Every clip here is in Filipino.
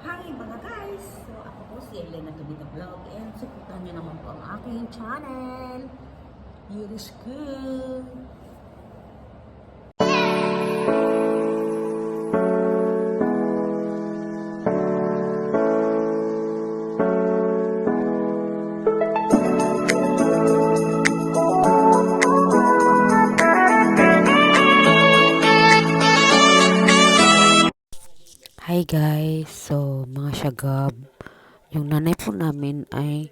Hi mga guys! So ako po si Elena Tubita Vlog and supportan niyo naman po ang aking channel. Yuri School. Hi guys! So mga syagab, yung nanay po namin ay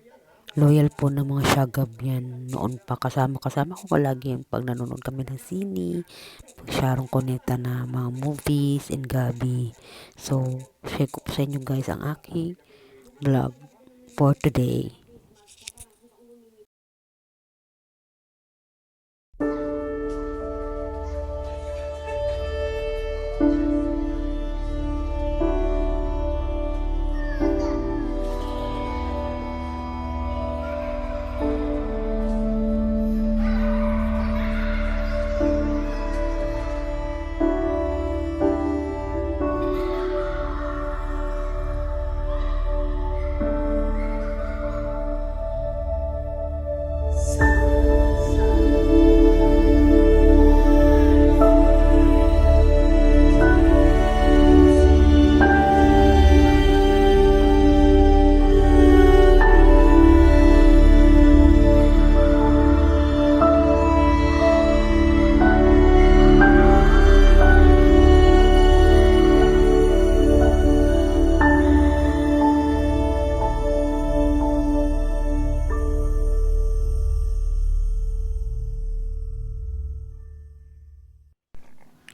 loyal po ng mga syagab yan. Noon pa kasama-kasama ko palagi yung pag nanonood kami ng sini, pag Sharon Coneta na mga movies and gabi. So, share ko po sa inyo guys ang aking vlog for today.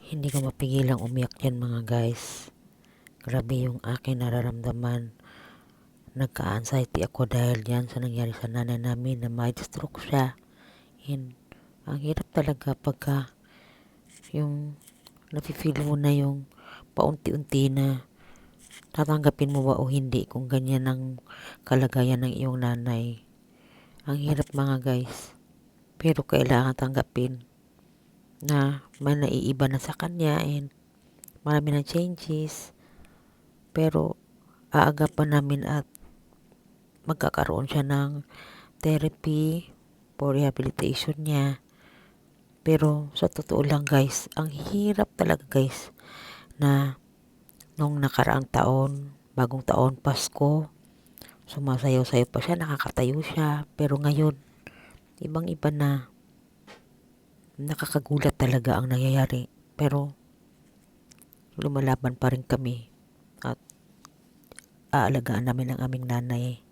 Hindi ko mapigilang umiyak yan mga guys. Grabe yung akin nararamdaman. Nagka-anxiety ako dahil yan sa nangyari sa nanay namin na may stroke siya. And ang hirap talaga pagka yung napifeel mo na yung paunti-unti na tatanggapin mo ba o hindi kung ganyan ang kalagayan ng iyong nanay. Ang hirap mga guys. Pero kailangan tanggapin na may naiiba na sa kanya and marami na changes. Pero aagapan namin at magkakaroon siya ng therapy for rehabilitation niya. Pero sa totoo lang guys, ang hirap talaga guys na nung nakaraang taon, bagong taon, Pasko, sumasayaw-sayaw pa siya, nakakatayo siya. Pero ngayon, ibang-iba na nakakagulat talaga ang nangyayari. Pero lumalaban pa rin kami at aalagaan namin ang aming nanay.